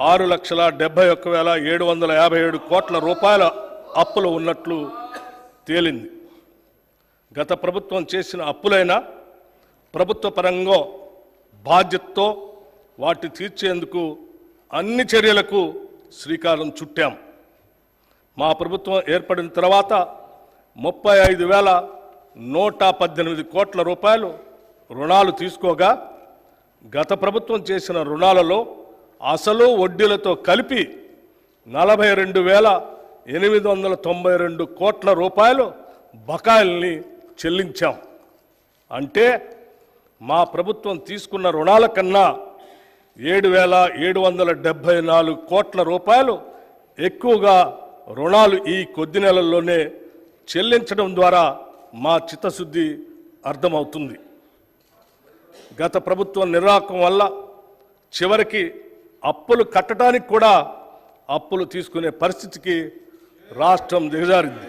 ఆరు లక్షల డెబ్బై ఒక్క వేల ఏడు వందల యాభై ఏడు కోట్ల రూపాయల అప్పులు ఉన్నట్లు తేలింది. గత ప్రభుత్వం చేసిన అప్పులైనా ప్రభుత్వ పరంగా బాధ్యతతో వాటి తీర్చేందుకు అన్ని చర్యలకు శ్రీకారం చుట్టాం. మా ప్రభుత్వం ఏర్పడిన తర్వాత ముప్పై ఐదు వేల నూట పద్దెనిమిది కోట్ల రూపాయలు రుణాలు తీసుకోగా గత ప్రభుత్వం చేసిన రుణాలలో అసలు వడ్డీలతో కలిపి నలభై రెండు వేల ఎనిమిది వందల తొంభై రెండు కోట్ల రూపాయలు బకాయిల్ని చెల్లించాం. అంటే మా ప్రభుత్వం తీసుకున్న రుణాల కన్నా ఏడు వేల ఏడు వందల డెబ్భై నాలుగు కోట్ల రూపాయలు ఎక్కువగా రుణాలు ఈ కొద్ది నెలల్లోనే చెల్లించడం ద్వారా మా చిత్తశుద్ధి అర్థమవుతుంది. గత ప్రభుత్వం నిర్వాహకం వల్ల చివరికి అప్పులు కట్టడానికి కూడా అప్పులు తీసుకునే పరిస్థితికి రాష్ట్రం దిగజారింది.